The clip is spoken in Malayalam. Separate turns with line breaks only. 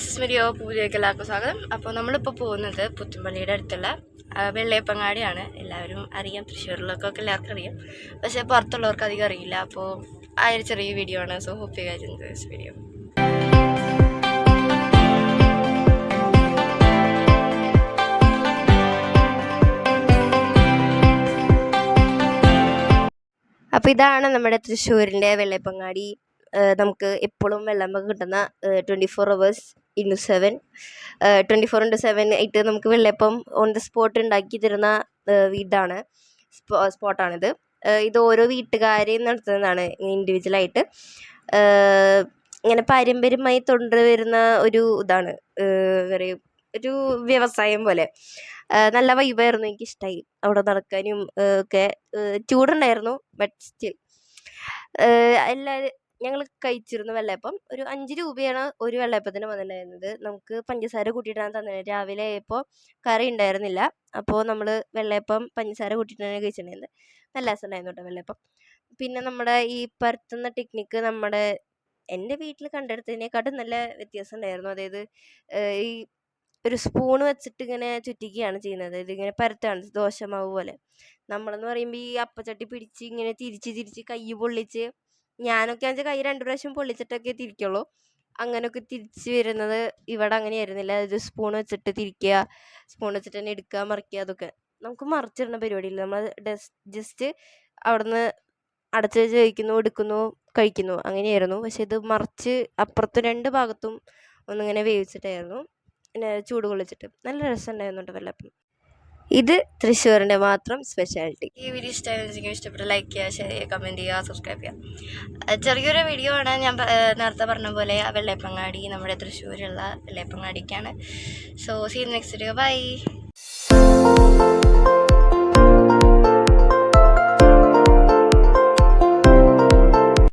ബോസസ് വീഡിയോ പൂജയ്ക്ക് എല്ലാവർക്കും സ്വാഗതം. അപ്പോൾ നമ്മളിപ്പോൾ പോകുന്നത് പുത്തുമ്പള്ളിയുടെ അടുത്തുള്ള വെള്ളയപ്പങ്ങാടിയാണ്. എല്ലാവരും അറിയാം തൃശ്ശൂരിലൊക്കെ എല്ലാവർക്കും അറിയാം. പക്ഷേ പുറത്തുള്ളവർക്ക് അധികം അറിയില്ല. അപ്പോൾ ആ ചെറിയ വീഡിയോ ആണ്. So hope you this video അപ്പോൾ ഇതാണ് നമ്മുടെ തൃശ്ശൂരിന്റെ വെള്ളയപ്പങ്ങാടി. നമുക്ക് എപ്പോഴും വെള്ളം കിട്ടുന്ന twenty four hours into seven twenty four into seven ആയിട്ട് നമുക്ക് വെള്ളയപ്പം ഓൺ ദ സ്പോട്ട് ഉണ്ടാക്കി തരുന്ന വീടാണ്. സ്പോ സ്പോട്ടാണിത് ഇത് ഓരോ വീട്ടുകാരെയും നടത്തുന്നതാണ് ഇൻഡിവിജ്വലായിട്ട് ഇങ്ങനെ പാരമ്പര്യമായി തൊണ്ടു വരുന്ന ഒരു ഇതാണ്. പറയും ഒരു വ്യവസായം പോലെ. നല്ല വൈബായിരുന്നു എനിക്കിഷ്ടമായി അവിടെ നടക്കാനും ഒക്കെ. ചൂടുണ്ടായിരുന്നു ബട്ട് സ്റ്റിൽ എല്ലാവരും ഞങ്ങൾ കഴിച്ചിരുന്ന വെള്ളയപ്പം ഒരു അഞ്ച് രൂപയാണ് ഒരു വെള്ളയപ്പത്തിന് വന്നിട്ടുണ്ടായിരുന്നത്. നമുക്ക് പഞ്ചസാര കൂട്ടിയിട്ടാണ് തന്നത്. രാവിലെ ആയപ്പോൾ കറി ഉണ്ടായിരുന്നില്ല. അപ്പോൾ നമ്മൾ വെള്ളയപ്പം പഞ്ചസാര കൂട്ടിയിട്ടാണ് കഴിച്ചിട്ടുണ്ടായിരുന്നത്. നല്ല രസമുണ്ടായിരുന്നു കേട്ടോ വെള്ളയപ്പം. പിന്നെ നമ്മുടെ ഈ പരത്തുന്ന ടെക്നിക്ക് നമ്മുടെ എന്റെ വീട്ടിൽ കണ്ടെടുത്തതിനേക്കാട്ടും നല്ല വ്യത്യാസം ഉണ്ടായിരുന്നു. അതായത് ഈ ഒരു സ്പൂൺ വെച്ചിട്ട് ഇങ്ങനെ ചുറ്റിക്കുകയാണ് ചെയ്യുന്നത്. ഇതിങ്ങനെ പരത്താണ് ദോശമാവ് പോലെ. നമ്മളെന്ന് പറയുമ്പോൾ ഈ അപ്പച്ചട്ടി പിടിച്ച് ഇങ്ങനെ തിരിച്ച് തിരിച്ച് കൈ പൊള്ളിച്ച് ഞാനൊക്കെ ആണെച്ചാൽ കൈ രണ്ട് പ്രാവശ്യം പൊള്ളിച്ചിട്ടൊക്കെ തിരിക്കുള്ളൂ. അങ്ങനെയൊക്കെ തിരിച്ച് വരുന്നത് ഇവിടെ അങ്ങനെയായിരുന്നില്ല. ഒരു സ്പൂൺ വെച്ചിട്ട് തിരിക്കുക സ്പൂൺ വെച്ചിട്ട് തന്നെ എടുക്കുക മറിക്കുക അതൊക്കെ. നമുക്ക് മറിച്ചിടുന്ന പരിപാടിയില്ല. നമ്മൾ ജസ്റ്റ് അവിടുന്ന് അടച്ച് വെച്ച് കഴിക്കുന്നു എടുക്കുന്നു കഴിക്കുന്നു. അങ്ങനെയായിരുന്നു. പക്ഷേ ഇത് മറിച്ച് അപ്പുറത്ത് രണ്ട് ഭാഗത്തും ഒന്നിങ്ങനെ വേവിച്ചിട്ടായിരുന്നു. പിന്നെ ചൂട് കൊള്ളിച്ചിട്ട്. നല്ല രസമുണ്ടായിരുന്നു കേട്ടോ വെള്ളപ്പം ഇത് തൃശ്ശൂരിന്റെ മാത്രം സ്പെഷ്യാലിറ്റി ഈ വീഡിയോ ഇഷ്ടമായിരുന്നെങ്കിൽ ഇഷ്ടപ്പെട്ട ലൈക്ക് ചെയ്യുക ഷെയർ ചെയ്യുക കമന്റ് ചെയ്യുക സബ്സ്ക്രൈബ് ചെയ്യുക. ചെറിയൊരു വീഡിയോ ആണ് ഞാൻ നേരത്തെ പറഞ്ഞ പോലെ വെള്ളയപ്പങ്ങാടി നമ്മുടെ തൃശ്ശൂരുള്ള വെള്ളയപ്പങ്ങാടിക്കാണ്. So see next video bye